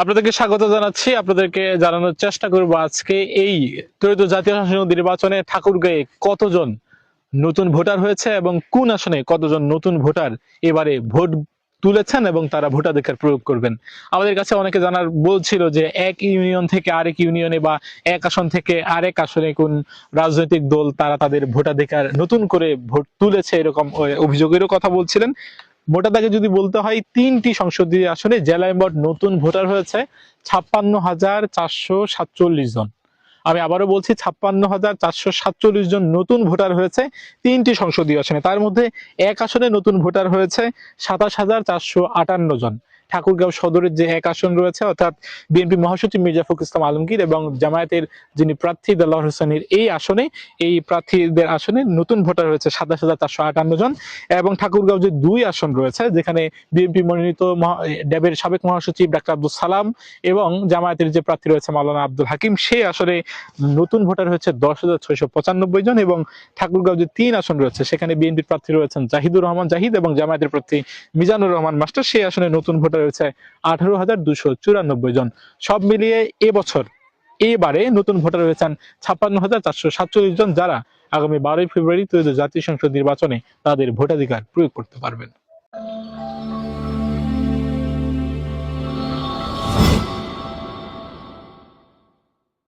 আপনাদেরকে স্বাগত জানাচ্ছি। আপনাদেরকে জানানোর চেষ্টা করব আজকে এই ত্রয়োদশ জাতীয় সংসদ নির্বাচনে ঠাকুরগাঁয়ে কতজন নতুন ভোটার হয়েছে এবং কোন আসনে কতজন নতুন ভোটার এবারে ভোট তুলেছেন এবং তারা ভোটাধিকার প্রয়োগ করবেন? আমাদের কাছে অনেকে জানার বলছিল যে এক ইউনিয়ন থেকে আরেক ইউনিয়নে বা এক আসন থেকে আরেক আসনে কোন রাজনৈতিক দল তারা তাদের ভোটাধিকার নতুন করে ভোট তুলেছে এরকম অভিযোগেরও কথা বলছিলেন। ভোটারদাকে যদি বলতে হয়, তিনটি সংসদীয় আসনে জেলা মোট নতুন ভোটার হয়েছে ছাপ্পান্ন হাজার চারশো সাতচল্লিশ জন। আমি আবারও বলছি, ছাপ্পান্ন হাজার চারশো সাতচল্লিশ জন নতুন ভোটার হয়েছে তিনটি সংসদীয় আসনে। তার মধ্যে এক আসনে নতুন ভোটার হয়েছে সাতাশ হাজার চারশো আটান্ন জন। ঠাকুরগাঁও সদরের যে এক আসন রয়েছে, অর্থাৎ বিএনপি মহাসচিব মির্জা ফখরুল ইসলাম আলমগীর এবং জামায়াতের যিনি প্রার্থী দেলোয়ার হোসেনের এই আসনে, এই প্রার্থীদের আসনে নতুন ভোটার হয়েছে সাতাশ হাজার চারশো আটান্ন জন এবং ঠাকুরগাঁও যে দুই আসন রয়েছে, যেখানে বিএনপি মনোনীত ড্যাবের সাবেক মহাসচিব ডাক্তার আব্দুল সালাম এবং জামায়াতের যে প্রার্থী রয়েছে মাওলানা আব্দুল হাকিম, সেই আসনে নতুন ভোটার হয়েছে দশ হাজার ছয়শো পঁচানব্বই জন এবং ঠাকুরগাঁও যে তিন আসন রয়েছে, সেখানে বিএনপির প্রার্থী রয়েছেন জাহিদুর রহমান জাহিদ এবং জামায়াতের প্রার্থী মিজানুর রহমান মাস্টার, সেই আসনে নতুন ভোটার রয়েছে আঠারো হাজার দুশো চুরানব্বই জন। সব মিলিয়ে এবছর এবারে নতুন ভোটার রয়েছেন ছাপ্পান্ন হাজার চারশো সাতচল্লিশ জন যারা আগামী বারোই ফেব্রুয়ারি তৈরি জাতীয় সংসদ নির্বাচনে তাদের ভোটাধিকার প্রয়োগ করতে পারবেন।